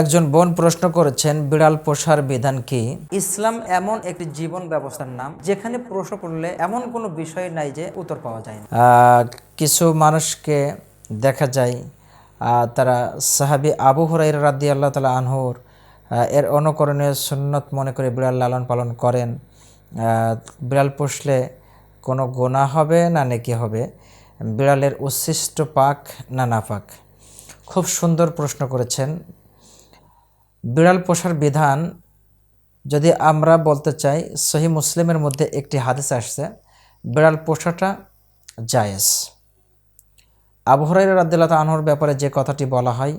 একজন বোন প্রশ্ন করেছেন, বিড়াল পোষার বিধান কি? ইসলাম এমন একটি জীবন ব্যবস্থার নাম, যেখানে প্রশ্ন করলে এমন কোনো বিষয় নাই যে উত্তর পাওয়া যায় কিছু মানুষকে দেখা যায় তারা সাহাবি আবু হরাই রাদি আল্লাহ তালা আনহুর এর অনুকরণীয় সুন্নত মনে করে বিড়াল লালন পালন করেন। বিড়াল পুষলে কোনো গোনা হবে না নেকি হবে? বিড়ালের উচ্ছিষ্ট পাক না নাপাক? খুব সুন্দর প্রশ্ন করেছেন। বিড়াল পোষার বিধান যদি আমরা বলতে চাই, সহি মুসলিমের মধ্যে একটি হাদিস আসছে, বিড়াল পোষাটা জায়েজ। আবু হরাইরা রাদিল্লাহ আনহর ব্যাপারে যে কথাটি বলা হয়,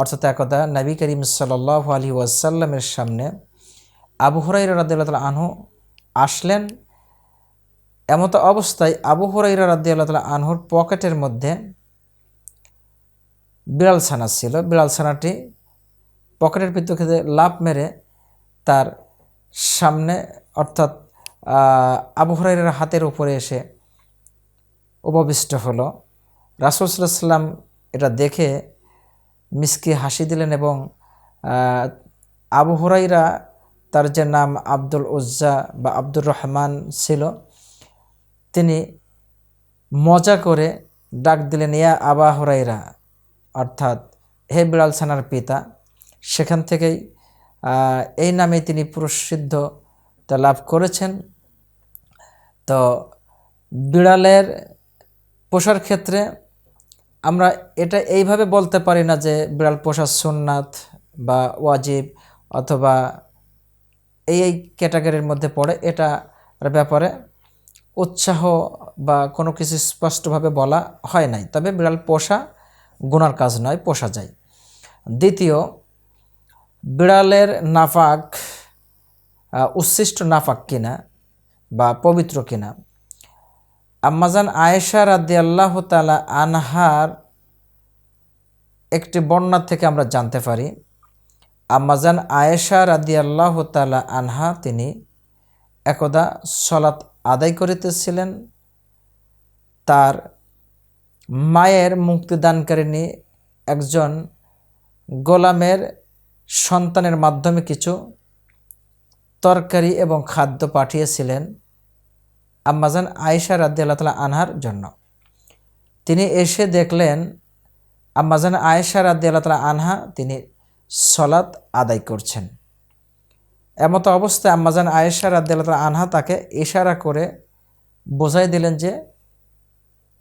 অর্থাৎ একদা নবী করিম সাল্লাহ আলী ওয়াসাল্লামের সামনে আবু হরাইরা রাদিল্লাহ আনহু আসলেন। এমত অবস্থায় আবু হরাইরা রাদিয়াল্লাহ আনহুর পকেটের মধ্যে বিড়াল ছানা ছিল। বিড়াল ছানাটি পকেটের ভিতর খেতে লাভ মেরে তার সামনে অর্থাৎ আহ, আবু হরাইরের হাতের উপরে এসে উপবিষ্ট হলো। রাসুল সাল্লাম এটা দেখে মিসকে হাসি দিলেন এবং আহ, আবু হরাইরা তার যে নাম আব্দুল উজ্জা বা আব্দুর রহমান ছিল তিনি মজা করে ডাক দিলেন ইয়া আবাহরাইরা অর্থাৎ হে বিড়াল ছানার পিতা সেখান থেকেই এই নামে তিনি প্রসিদ্ধ তা লাভ করেছেন। তো বিড়ালের পোষার ক্ষেত্রে আমরা এটা এইভাবে বলতে পারি না যে বিড়াল পোষার সুন্নাত বা ওয়াজিব অথবা এই এই ক্যাটাগরির মধ্যে পড়ে এটা ব্যাপারে উৎসাহ বা কোনো কিছু স্পষ্টভাবে বলা হয় নাই। তবে বিড়াল পোষা গুনার কাজ নয়, পোষা যায়। দ্বিতীয় বিড়ালের নাফাক উচ্ছিষ্ট নাফাক কিনা বা পবিত্র কিনা? আম্মাজান আয়েশা রাদি আল্লাহ তালা আনহার একটি বর্ণনা থেকে আমরা জানতে পারি। আম্মাজান আয়েশা রাদি আল্লাহ তালা আনহা তিনি একদা সলাৎ আদায় করিতেছিলেন। তার মায়ের মুক্তিদানকারিণী একজন গোলামের সন্তানের মাধ্যমে কিছু তরকারি এবং খাদ্য পাঠিয়েছিলেন আম্মাজান আয়েশা রাদিয়াল্লাহ তালা আনহার জন্য। তিনি এসে দেখলেন আম্মাজান আয়েশা রাদিয়াল্লাহ তালা আনহা তিনি সলাৎ আদায় করছেন। এমত অবস্থায় আম্মাজান আয়েশা রাদিয়াল্লাহ তালা আনহা তাকে ইশারা করে বোঝাই দিলেন যে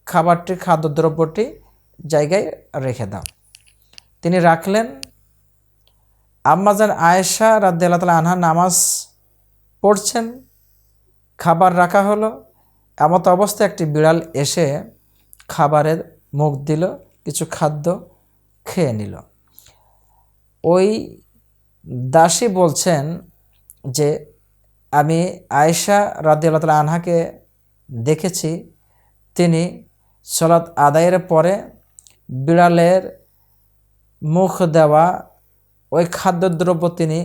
খাবারটি খাদ্যদ্রব্যটি জায়গায় রেখে দাও। তিনি রাখলেন আম্মাজান আয়েশা রাদিয়াল্লাহ তালা আনহা নামাজ পড়ছেন, খাবার রাখা হলো। এমত অবস্থায় একটি বিড়াল এসে খাবারের মুখ দিল, কিছু খাদ্য খেয়ে নিল। ওই দাসী বলছেন যে, আমি আয়েশা রাদিয়াল্লাহ তালা আনহাকে দেখেছি। তিনি সলাৎ আদায়ের পরে বিড়ালের মুখ দেওয়া ওই খাদ্যদ্রব্য তিনি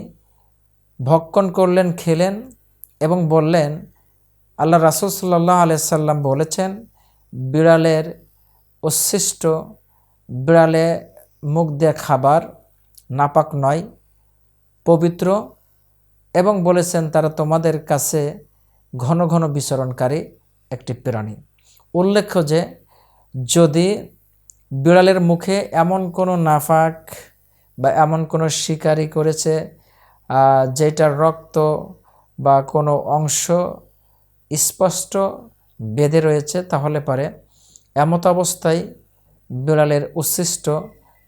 ভক্ষণ করলেন, খেলেন এবং বললেন, আল্লাহ রাসুল সাল্লাহ আলাইসাল্লাম বলেছেন, বিড়ালের উচ্ছিষ্ট বিড়ালে মুখ দেয়া খাবার নাপাক নয়, পবিত্র এবং বলেছেন, তারা তোমাদের কাছে ঘন ঘন বিচরণকারী একটি প্রাণী। উল্লেখ্য যে, যদি বিড়ালের মুখে এমন কোনো নাফাক বা এমন কোনো শিকারি করেছে যেটার রক্ত বা কোনো অংশ স্পষ্ট বেঁধে রয়েছে, তাহলে পারে এমত অবস্থায় বিড়ালের উচ্ছিষ্ট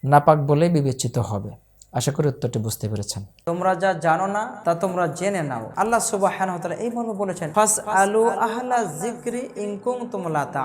নাপাক বলে বিবেচিত হবে। আশা করি উত্তরটি বুঝতে পেরেছেন। তোমরা যা জানো না, তা তোমরা জেনে নাও। আল্লাহ সুবাহ এই মর্মে বলেছেন আলু জিক্রি ইনকুম তোমলা তা